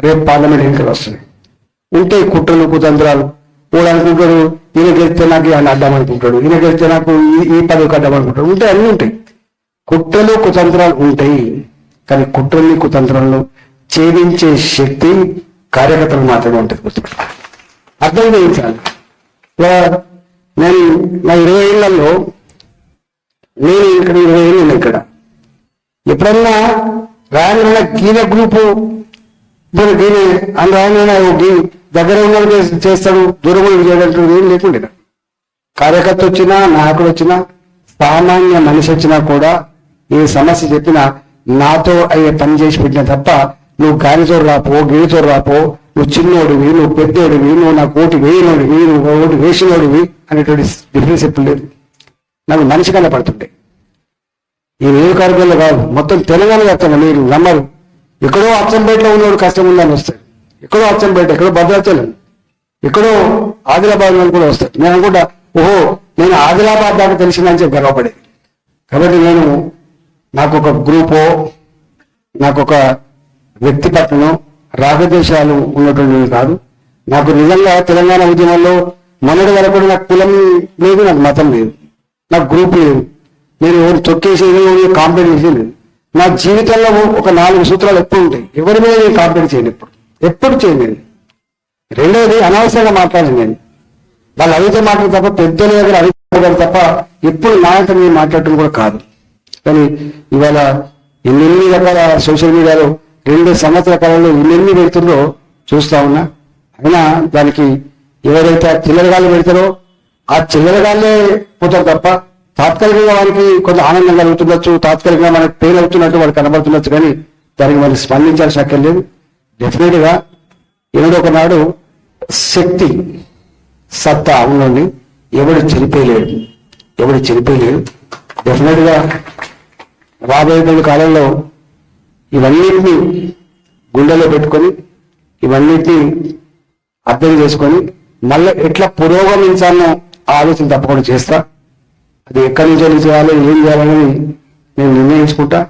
రేపు పార్లమెంట్ ఎన్నికలు వస్తున్నాయి. ఉంటే కుట్రలు కుతంత్రాలు వాడు అనుకుంటాడు ఈయన గెలిస్తే నాకు ఆయన అడ్డం అనుకుంటాడు ఈయన గెలిస్తే నాకు ఈ- ఈ పదవికి అడ్డం అనుకుంటాడు. ఉంటాయి అన్నీ ఉంటాయి. కుట్రలు కుతంత్రాలు ఉంటాయి. కానీ కుట్రల్ని కుతంత్రాలను ఛేదించే శక్తి కార్యకర్తలు మాత్రమే ఉంటుంది గుర్తుపెట్టుకో. అర్థం చేయించాలి. ఇలా నేను నా ఇరవై ఏళ్ళలో నేను ఇక్కడ ఇరవై ఏళ్ళు ఇక్కడ. ఎప్పుడన్నా రాయన గీన గ్రూపు ఇప్పుడు దీని అని దగ్గర ఉన్నది చేస్తాడు దూరం ఉన్న ఏం లేకుండా కార్యకర్త వచ్చినా నాయకుడు వచ్చినా సామాన్య మనిషి వచ్చినా కూడా ఈ సమస్య చెప్పినా నాతో అయ్యే పని చేసి పెట్టిన తప్ప నువ్వు గాలితో రాపో గిరితో రాపో నువ్వు చిన్నోడివి నువ్వు పెద్దోడివి నువ్వు నాకు ఓటు వేయనోడివి నువ్వు ఓటు వేసినోడివి అనేటువంటి డిఫరెన్స్ ఎప్పుడు లేదు. నాకు మనిషి కనపడుతుండే ఈ నియోజకవర్గంలో కాదు మొత్తం తెలంగాణ వ్యాప్తంగా మీరు నమ్మరు. ఎక్కడో అచ్చంపేటలో ఉన్నవాడు కష్టం ఉందని వస్తాడు. ఎక్కడో అచ్చంపేట ఎక్కడో భద్రాచలం ఎక్కడో ఆదిలాబాద్ వాళ్ళు కూడా వస్తాడు నేను అనుకుంటా ఓహో నేను ఆదిలాబాద్ దాకా తెలిసిందని చెప్పి గర్వపడేది. కాబట్టి నేను నాకు ఒక గ్రూపో నాకు ఒక వ్యక్తి పట్లనో రాగద్వేషాలు ఉన్నటువంటి కాదు. నాకు నిజంగా తెలంగాణ ఉద్యమంలో మొన్నటి వరకు కూడా నాకు కులం లేదు నాకు మతం లేదు. నాకు గ్రూప్ లేదు. నేను ఎవరు తొక్కేసేది ఎవరు కాంప్లైంట్ చేసేది లేదు. నా జీవితంలో ఒక నాలుగు సూత్రాలు ఎప్పుడు ఉంటాయి? ఎవరి మీద నేను కాంప్లైంట్ చేయను ఎప్పుడు? ఎప్పుడు చేయను నేను. అనవసరంగా మాట్లాడను నేను. వాళ్ళు అడిగితే మాట్లాడు తప్ప పెద్దల దగ్గర అడిగారు తప్ప ఎప్పుడు నాయకులు నేను మాట్లాడటం కూడా కాదు. కానీ ఇవాళ ఎన్నెన్ని రకాల సోషల్ మీడియాలో రెండు సంవత్సరాల కాలంలో ఎన్నెన్ని పెడుతుందో చూస్తా ఉన్నా. అయినా దానికి ఎవరైతే ఆ చిల్లరగాళ్ళు పెడతారో ఆ చిల్లరగాళ్ళే పోతారు తప్ప తాత్కాలికంగా వారికి కొంత ఆనందం కలుగుతుండొచ్చు. తాత్కాలికంగా మనకు పెయిన్ అవుతున్నట్టు వాడు కనబడుతుండొచ్చు కానీ దానికి మనం స్పందించాల్సిన అక్కర్లేదు డెఫినెట్గా ఏదో ఒకనాడు శక్తి సత్తా ఉండండి. ఎవడు చనిపోయలేడు ఎవడు చనిపోయలేడు డెఫినెట్గా రాబోయేటువంటి కాలంలో ఇవన్నిటిని గుండెలో పెట్టుకొని ఇవన్నిటిని అర్థం చేసుకొని మళ్ళీ ఎట్లా పురోగమించాలో ఆ ఆలోచన తప్పకుండా చేస్తా. అది ఎక్కడి నుంచి చేయాలి ఏం చేయాలనేది నేను నిర్ణయించుకుంటా.